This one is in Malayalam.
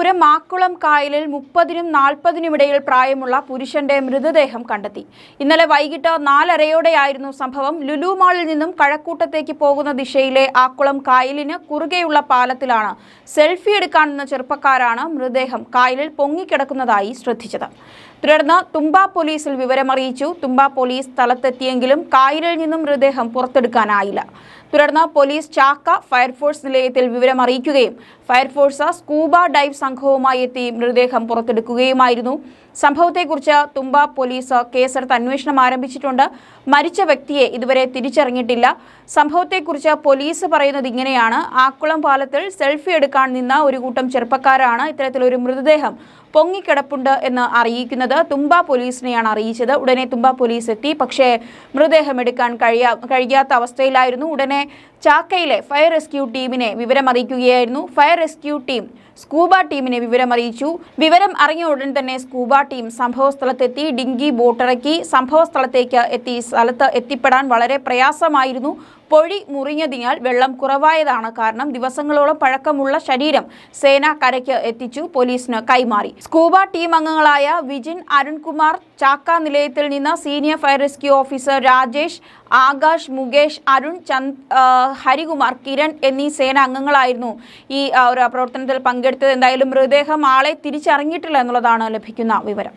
തിരുവനന്തപുരം മാക്കുളം കായലിൽ മുപ്പതിനും നാൽപ്പതിനും ഇടയിൽ പ്രായമുള്ള പുരുഷന്റെ മൃതദേഹം കണ്ടെത്തി. ഇന്നലെ വൈകിട്ട് നാലരയോടെയായിരുന്നു സംഭവം. ലുലു മാളിൽ നിന്നും കഴക്കൂട്ടത്തേക്ക് പോകുന്ന ദിശയിലെ ആക്കുളം കായലിന് കുറുകെയുള്ള പാലത്തിലാണ് സെൽഫി എടുക്കാൻ നിന്ന ചെറുപ്പക്കാരാണ് മൃതദേഹം കായലിൽ പൊങ്ങിക്കിടക്കുന്നതായി ശ്രദ്ധിച്ചത്. തുടർന്ന് തുമ്പ പോലീസിൽ വിവരമറിയിച്ചു. തുമ്പ പോലീസ് സ്ഥലത്തെത്തിയെങ്കിലും കായലിൽ നിന്നും മൃതദേഹം പുറത്തെടുക്കാനായില്ല. തുടർന്ന് പോലീസ് ചാക്ക ഫയർഫോഴ്സ് നിലയത്തിൽ വിവരം അറിയിക്കുകയും ഫയർഫോഴ്സ് സ്കൂബ ഡൈവ് സംഘവുമായി എത്തി മൃതദേഹം പുറത്തെടുക്കുകയുമായിരുന്നു. സംഭവത്തെക്കുറിച്ച് തുമ്പ പോലീസ് കേസെടുത്ത് അന്വേഷണം ആരംഭിച്ചിട്ടുണ്ട്. മരിച്ച വ്യക്തിയെ ഇതുവരെ തിരിച്ചറിഞ്ഞിട്ടില്ല. സംഭവത്തെക്കുറിച്ച് പോലീസ് പറയുന്നത് ഇങ്ങനെയാണ്. ആക്കുളം പാലത്തിൽ സെൽഫി എടുക്കാൻ നിന്ന ഒരു കൂട്ടം ചെറുപ്പക്കാരാണ്. ഇത്തരത്തിലൊരു മൃതദേഹം പൊങ്ങിക്കിടപ്പുണ്ട് എന്ന് അറിയിക്കുന്നത് തുമ്പ പോലീസിനെയാണ് അറിയിച്ചത്. ഉടനെ തുമ്പ പോലീസ് എത്തി പക്ഷേ മൃതദേഹം എടുക്കാൻ കഴിയാ കഴിയാത്ത അവസ്ഥയിലായിരുന്നു. ഉടനെ ചാക്കയിലെ ഫയർ റെസ്ക്യൂ ടീമിനെ വിവരം അറിയിക്കുകയായിരുന്നു ഫയർ റെസ്ക്യൂ ടീം സ്കൂബ ടീമിനെ വിവരം അറിയിച്ചു വിവരം അറിഞ്ഞ ഉടൻ തന്നെ സ്കൂബ ടീം സംഭവസ്ഥലത്തെത്തി. ഡിങ്കി ബോട്ടിറക്കി സംഭവസ്ഥലത്തേക്ക് എത്തി. സ്ഥലത്ത് എത്തിപ്പെടാൻ വളരെ പ്രയാസമായിരുന്നു. പൊഴി മുറിഞ്ഞതിനാൽ വെള്ളം കുറവായതാണ് കാരണം ദിവസങ്ങളോളം പഴക്കമുള്ള ശരീരം സേന കരയ്ക്ക് എത്തിച്ചു പോലീസിന് കൈമാറി. സ്കൂബ ടീം അംഗങ്ങളായ വിജിൻ അരുൺകുമാർ ചാക്ക നിലയത്തിൽ നിന്ന് senior fire rescue officer Rajesh Akash Mukesh Arun Chand Harikumar Kiran എന്നീ സേന അംഗങ്ങളായിരുന്നു ഈ ഒരു പ്രവർത്തനത്തിൽ പങ്കെടുത്തത്. എന്തായാലും മൃതദേഹം ആളെ തിരിച്ചറിഞ്ഞിട്ടില്ല എന്നുള്ളതാണ് ലഭിക്കുന്ന വിവരം.